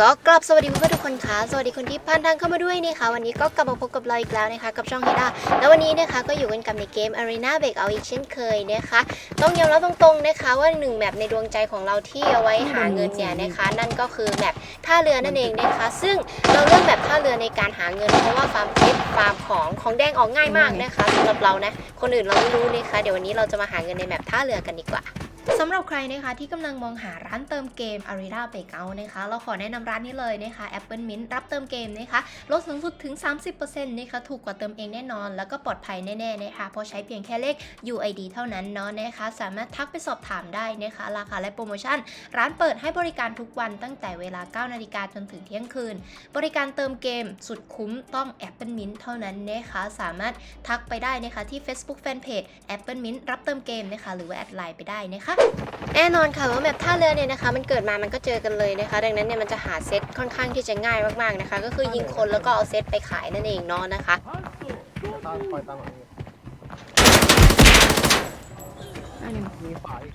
ก็กลับสวัสดีเพื่อนทุกคนค่ะ สวัสดีคนที่ผ่านทางเข้ามาด้วยนะคะวันนี้ก็กลับมาพบกับเราอีกแล้วนะคะ กับช่องเฮด้าแล้ววันนี้นะคะก็อยู่กันกับในเกม Arena Breakout อีกเช่นเคยนะคะ ต้องยอมรับตรงๆนะคะว่าหนึ่งแมปในดวงใจของเราที่เอาไว้หาเงินเนี่ยนะคะ นั่นก็คือแมปท่าเรือนั่นเองนะคะ ซึ่งเราเลือกแมปท่าเรือในการหาเงิน เพราะว่าฟาร์มเพชรฟาร์มของของแดงออกง่ายมากนะคะสำหรับเรานะคนอื่นเราไม่รู้นะคะเดี๋ยววันนี้เราจะมาหาเงินในแมปท่าเรือกันดีกว่า สำหรับใครนะคะที่กำลังมองหาร้านเติมเกม Arena Breakout นะคะ เราขอแนะนำร้านนี้เลยนะคะ Apple Mint รับเติมเกมนะคะ ลดสูงสุดถึง 30%นะคะถูกกว่าเติมเองแน่นอน แล้วก็ปลอดภัยแน่ๆนะคะเพราะใช้เพียงแค่เลข UID เท่านั้นเนาะนะคะ สามารถทักไปสอบถามได้นะคะ ราคาและโปรโมชั่น ร้านเปิดให้บริการทุกวันตั้งแต่เวลา 9 นาฬิกาจนถึงเที่ยงคืน บริการเติมเกมสุดคุ้มต้อง Apple Mint เท่านั้นนะคะสามารถทักไปได้นะคะที่ Facebook Fanpage Apple Mint รับเติมเกมนะคะหรือว่าแอดไลน์ไปได้นะคะแน่นอนค่ะว่าแมปท่าเรือเนี่ยนะคะ มันเกิดมามันก็เจอกันเลยนะคะ ดังนั้นเนี่ยมันจะหาเซตค่อนข้างที่จะง่ายมากๆนะคะ ก็คือยิงคนแล้วก็เอาเซตไปขายนั่นเองเนาะนะคะ ตามคอยตามหลังนี่อันหนึ่งมีฝาอีก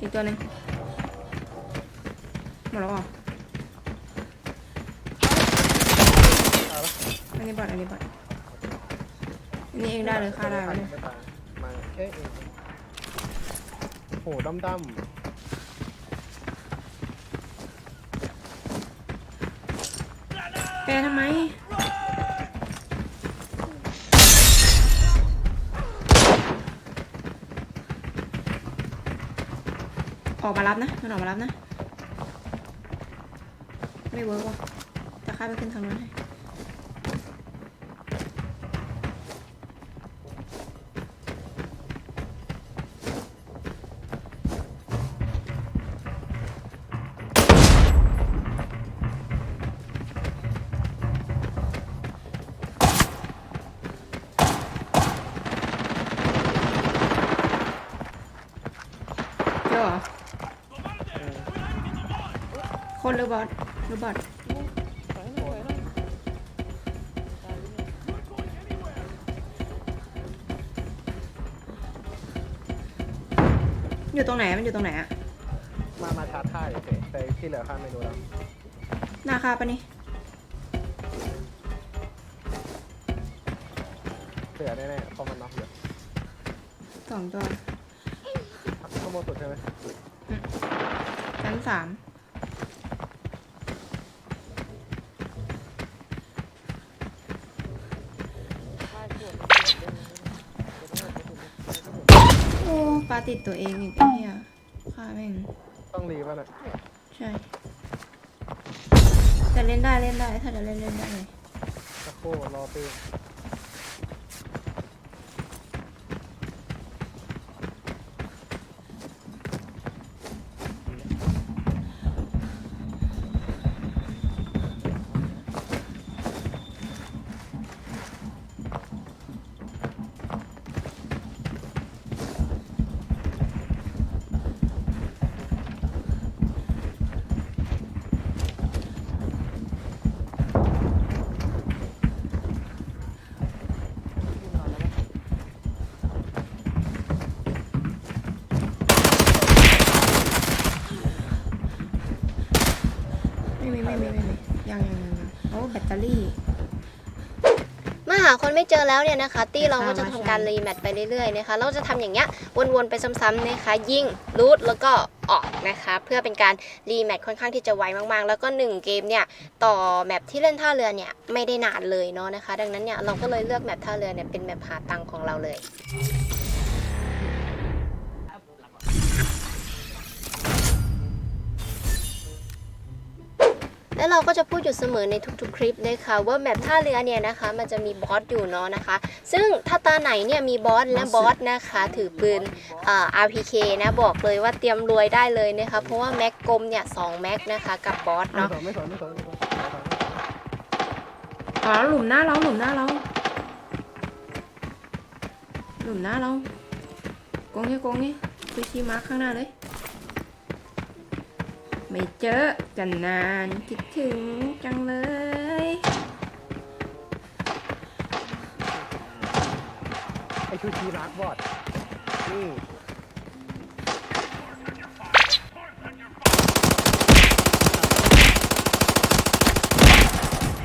อีกตัวหนึ่งหมดแล้วเหรอตายปะอันนี้บอดอันนี้บอดอันนี้เองได้เลยค่าได้วเนี่ย ไม่ตาย มาแค่เองโหดำดแปลทำไม ออกมารับนะ มันออกมารับนะ ไม่เวิร์กว่ะจะข้ามไปขึ้นทางนู้นให้ คนหรือบอสหรือบอสอยู่ตรงไหนอะมันอยู่ตรงไหนอะำมา มาชาร์จท่าเฉยๆแต่ที่เหลือข้าไม่รู้แล้ว หน้าคาปะนี่เหลือแน่ๆเพราะมันน็อกเยอะสองตัว ข้างบนสุดใช่ไหม ชั้นสาม โอ้ปลาติดตัวเองอีกไอ้เหี้ยฆ่าแม่ง ต้องรีป่ะน่ะใช่ แต่เล่นได้เล่นได้ ถ้าจะเล่นเล่นได้เลย ตะโครอปีไตเตอรี่เมื่อหาคนไม่เจอแล้วเนี่ยนะคะ ตี้เราก็จะอ่าทำการรีแมทไปเรื่อยๆนะคะ เราจะทำอย่างเงี้ยวนๆไปซ้ำๆนะคะ ยิงรูทแล้วก็ออกนะคะ เพื่อเป็นการรีแมทค่อนข้างที่จะไวมากๆ แล้วก็ 1 เกมเนี่ยต่อแมปที่เล่นท่าเรือเนี่ยไม่ได้นานเลยเนาะนะคะ ดังนั้นเนี่ยเราก็เลยเลือกแมปท่าเรือเนี่ยเป็นแมปหาตังค์ของเราเลย เราก็จะพูดอยู่เสมอในทุกๆคลิปนะคะว่าแมปท่าเรือเนี่ยนะคะมันจะมีบอสอยู่เนาะนะคะ ซึ่งถ้าตาไหนเนี่ยมีบอสและบอสนะคะถือปืนเอ่อ RPK นะบอกเลยว่าเตรียมรวยได้เลยนะคะเพราะว่าแม็กกลมเนี่ยสองแม็กนะคะกับบอสไม่เนาะสนไม่สนไม่สนไม่สนไม่สนอ๋อหลุมหน้าเราหลุมหน้าเราหลุมหน้าเรากงนี่กงนี่ไปชี้มาร์คข้างหน้าเลย ไม่เจอกันนานคิดถึงจังเลยไอชูชีรักบอดนี่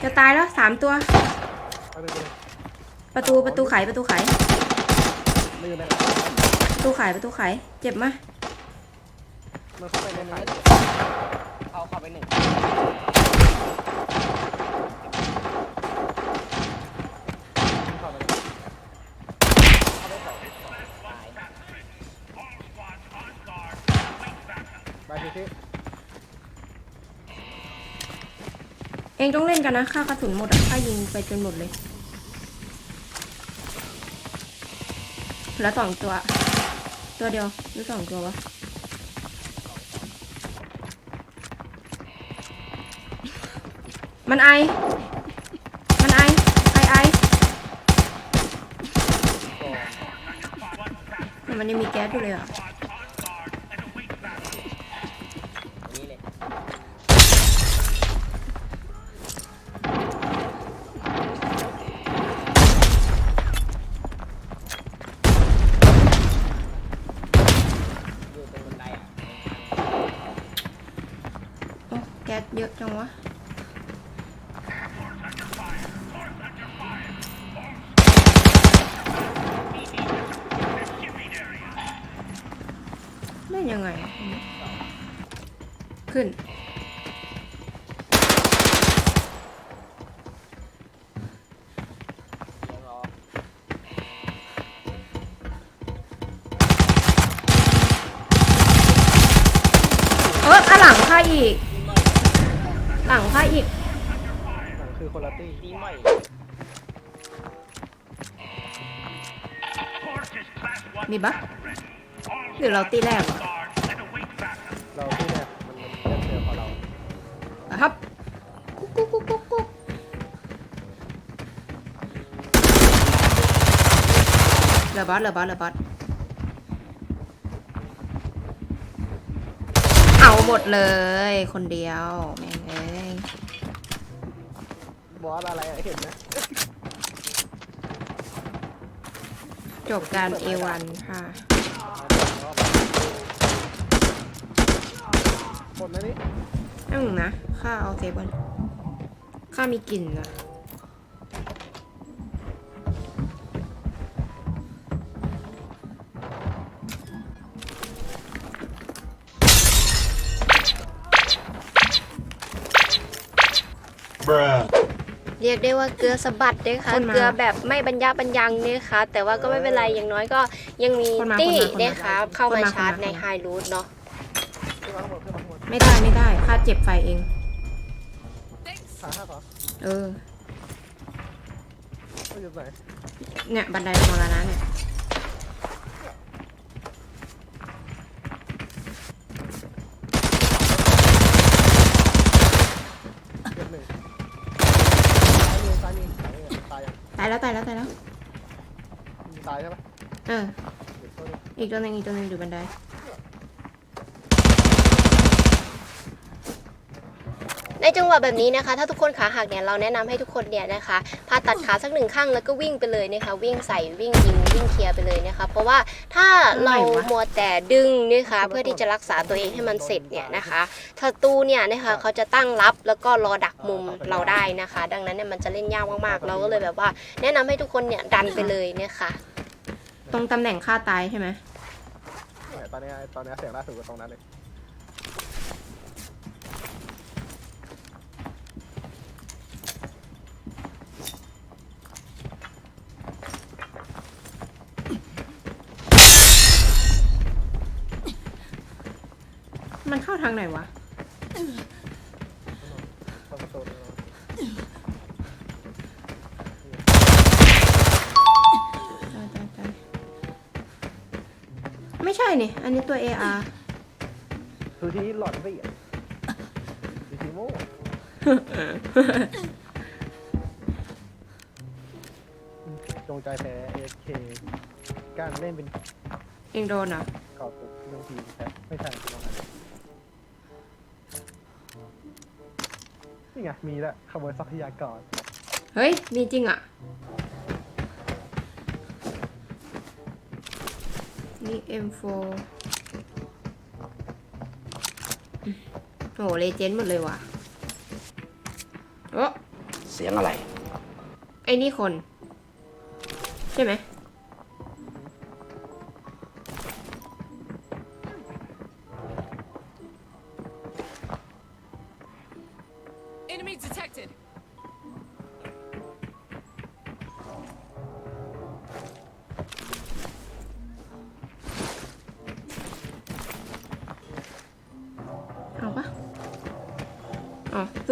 จะตายแล้วสามตัวประตูประตูไขประตูไขประตูไขประตูไขเจ็บไหม มันเข้าไปในไหนเข้าเข้าไปหนึ่งเข้าไปเข้าไปสองตายไปทีที่เองต้องเล่นกันนะค่ากระสุนหมดอะค่ายิงไปจนหมดเลยเหลือสองตัว ตัวเดียวหรือสองตัววะ มันไอ มันไอ ไอไอแต่มันยังมีแก๊สอยู่เลยอะ นี่เลยอยู่ตรงบันไดอะ โอ้แก๊สเยอะจังวะ ยังไงอะขึ้นเดี๋ยวรอเออข้างหลังข้าอีก หลังข้าอีกหนังคือคนละตี้ดีใหม่ มีปะ หรือเราตีแรกวะเราที่เนี่ยมันมันเจอพอเราอะครับกุ๊กกุ๊กกุ๊กกุ๊กกุ๊กเหลือบอสเหลือบอสเหลือบอสเอาหมดเลย คนเดียวแม่งเอ้ยบอสอะไรอะเห็นไหมจบการ A1 ค่ะ คนนะนี่นั่งนะ ข้าเอาเซฟก่อนข้ามีกลิ่นนะเรียกได้ว่าเกลือสะบัดด้วยค่ะคนมาเกลือแบบไม่บรรยาบรรยังเนี่ยค่ะแต่ว่าก็ไม่เป็นไรอย่างน้อยก็ยังมีคนมาตี้คนมาคนมาเนี่ยค่ะเข้าคนมามาชาร์จคนมาในไฮรูทเนาะ ไม่ได้ไม่ได้ข้าเจ็บไฟเอง ขาห้าเหรอเออ ไม่อยู่ไหนเนี่ย บันไดมรณะเนี่ย เจ็บหนึ่งซ้ายมีซ้ายมีซ้ายมีตายยังตายแล้วตายแล้วตายแล้ว มีตายใช่ปะเออ เดี๋ยวตัวนี้อีกตัวหนึงอีกตัวหนึงอยู่บันได ในจังหวะแบบนี้นะคะ ถ้าทุกคนขาหักเนี่ยเราแนะนำให้ทุกคนเนี่ยนะคะผ่าตัดขาสักหนึ่งข้างแล้วก็วิ่งไปเลยนะคะ วิ่งใส่วิ่งยิงวิ่งเคลียร์ไปเลยนะคะ เพราะว่าถ้าเรามัวแต่ดึงนะคะ เพื่อที่จะรักษาตัวเองให้มันเสร็จเนี่ยนะคะศัตรูเนี่ยนะคะเขาจะตั้งรับแล้วก็รอดักมุมเราได้นะคะ ดังนั้นเนี่ยมันจะเล่นยากมากๆ เราก็เลยแบบว่า แนะนำให้ทุกคนเนี่ยดันไปเลยนะคะตรงตำแหน่งฆ่าตายใช่ไหมเนี่ยตอนนี้ตอนนี้เสียงล่าสุดก็ตรงนั้นเลย มันเข้า ทางไหนวะตรงประตูนี่เนอะตายตายตายไม่ใช่นี่ อันนี้ตัว AR คือที่หลอนไปอีกดีทีโม่จงใจแพ้เอเคการเล่นเป็นเองโดนเหรอเก่าตุกบางทีแพ้ไม่ใช่ตรงนั้น นี่ไงมีแล้วขโมยทรัพยากรเฮ้ย มีจริงอะ นี่ M4 โอ้เลเจนด์หมดเลยว่ะโอ้สียงอะไร ไอ้นี่คน ใช่ไหม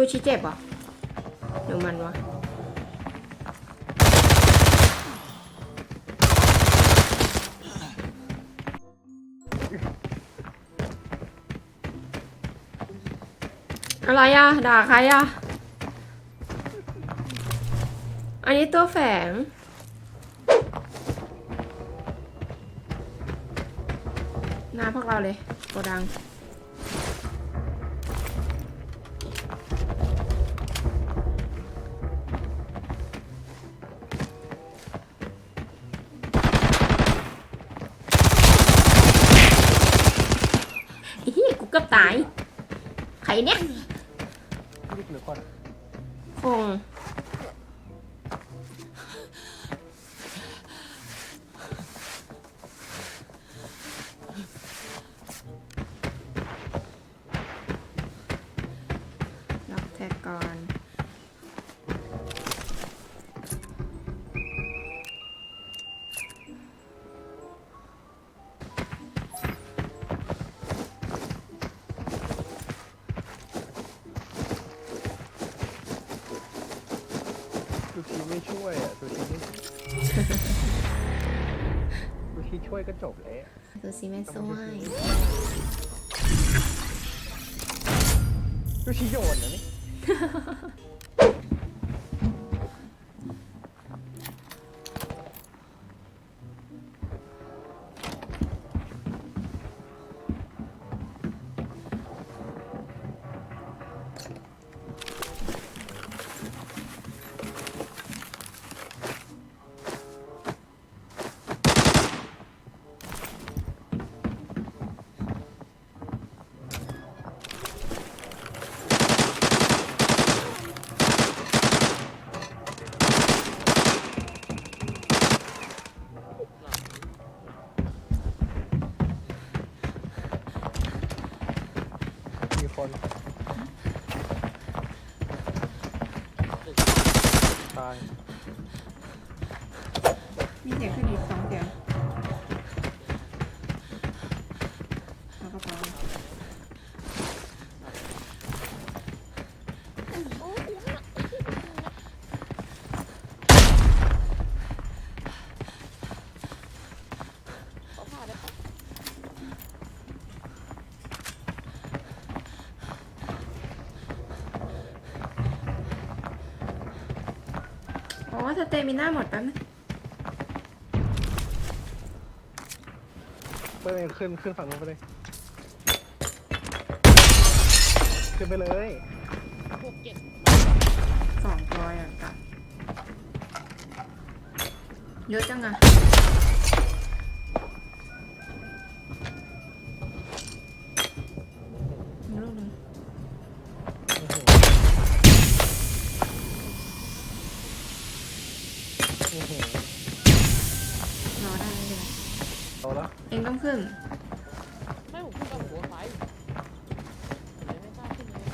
อ๋อซูชิเจ็บเหรอหรือมันวะอะไรอะด่าใครอะอันนี้ตัวแฝง หน้าพวกเราเลยโกดัง เนี่ย กชีช่วยก็จบแล้วดูสิแม่สวยลูกชีโยนนะนี่ สเตมิน่าหมดแป๊บนึงไปเลยขึ้นขึ้นฝั่งนู้นไปเลย ขึ้นไปเลยหกเจ็ดสองร้อยอะกับเยอะจังอะ รอได้ไม่เป็นไรเอาละเองต้องขึ้น ไม่ผมขึ้นกับหัวไฟไม่ไม่กล้าขึ้นเลย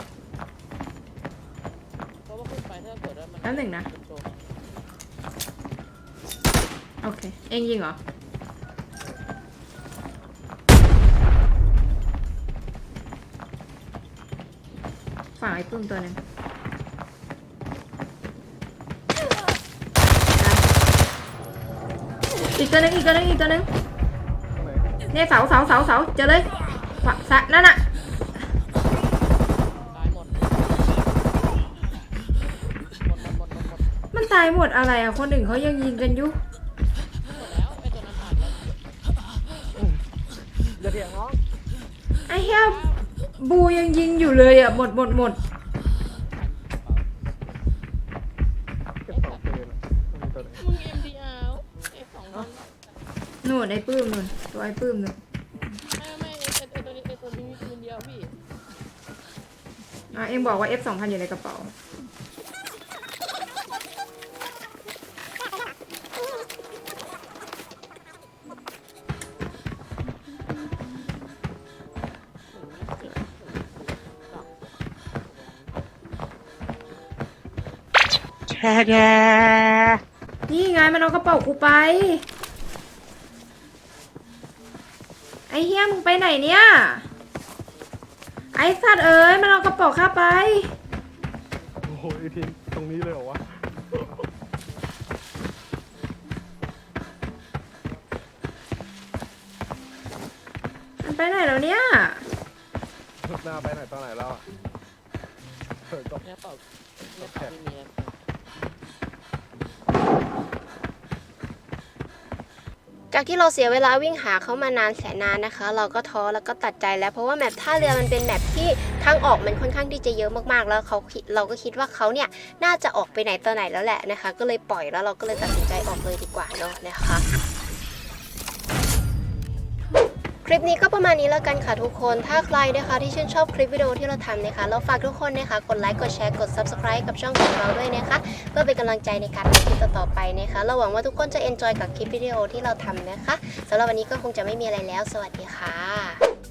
เพราะว่าขึ้นไปถ้าเกิดว่ามันแป๊บหนึ่งนะ เป็นโซนโอเค เองยิงเหรอ ฝั่งไอ้ตุ้มตัวหนึง อีกตัวนึงอีกตัวนึงอีกตัวนึงเนี่ยเสาเสาเสาเสาเจอเลยขวาสะนั่นน่ะตายหมดหมดหมดหมดหมดมันตายหมดอะไรอะคนอื่นเขายังยิงกันอยู่หมดแล้วไอ้ตัวนั้นผ่านแล้วอย่าเถียงน้องไอ้เหี้ยบูยังยิงอยู่เลยอะหมดหมดหมด วไอ้ปื้มนู่นตัวไอ้ปื้มนู่นไม่ไม่ไอ้ตัวนี้ไอ้ตัวนี้มีคนเดียวพี่อะเอ็งบอกว่า F 2 0 0 0อยู่ในกระเป๋าแช่แช่นี่ไงมันเอากระเป๋ากูไป อ้เฮียมึงไปไหนเนี่ย ไอ้สัตว์เอ้ยมันเอากระเป๋าข้าไป โอ้โหไอทีมตรงนี้เลยเหรอวะมันไปไหนแล้วเนี่ย หน้าไปไหนตอนไหนแล้วอะเออก็เนี่ยเปล่าเนี่ยเปล่าไม่มีแล้ว จากที่เราเสียเวลาวิ่งหาเขามานานแสนนานนะคะ เราก็ท้อแล้วก็ตัดใจแล้ว เพราะว่าแมปท่าเรือมันเป็นแมปที่ทางออกมันค่อนข้างที่จะเยอะมากๆ แล้วเขาเราก็คิดว่าเขาเนี่ยน่าจะออกไปไหนต่อไหนแล้วแหละนะคะ ก็เลยปล่อยแล้วเราก็เลยตัดสินใจออกเลยดีกว่าเนาะนะคะ คลิปนี้ก็ประมาณนี้แล้วกันค่ะทุกคน ถ้าใครนะคะที่ชื่นชอบคลิปวิดีโอที่เราทำนะคะ เราฝากทุกคนนะคะกดไลค์ กดแชร์ กด subscribe กับช่องของเราด้วยนะคะ เพื่อเป็นกำลังใจในการทำคลิปต่อๆไปนะคะ เราหวังว่าทุกคนจะ enjoy กับคลิปวิดีโอที่เราทำนะคะสำหรับวันนี้ก็คงจะไม่มีอะไรแล้ว สวัสดีค่ะ